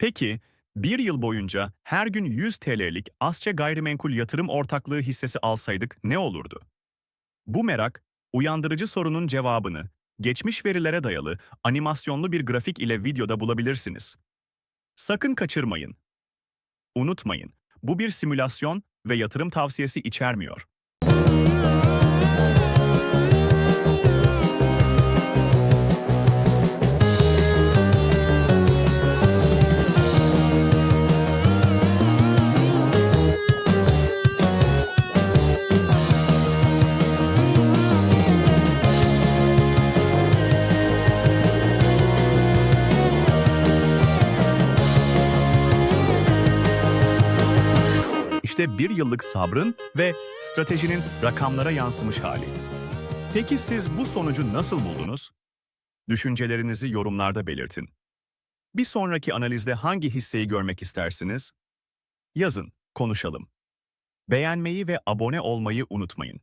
Peki, bir yıl boyunca her gün 100 TL'lik Asya Gayrimenkul Yatırım Ortaklığı hissesi alsaydık ne olurdu? Bu merak, uyandırıcı sorunun cevabını geçmiş verilere dayalı animasyonlu bir grafik ile videoda bulabilirsiniz. Sakın kaçırmayın. Unutmayın, bu bir simülasyon ve yatırım tavsiyesi içermiyor. İşte bir yıllık sabrın ve stratejinin rakamlara yansımış hali. Peki siz bu sonucu nasıl buldunuz? Düşüncelerinizi yorumlarda belirtin. Bir sonraki analizde hangi hisseyi görmek istersiniz? Yazın, konuşalım. Beğenmeyi ve abone olmayı unutmayın.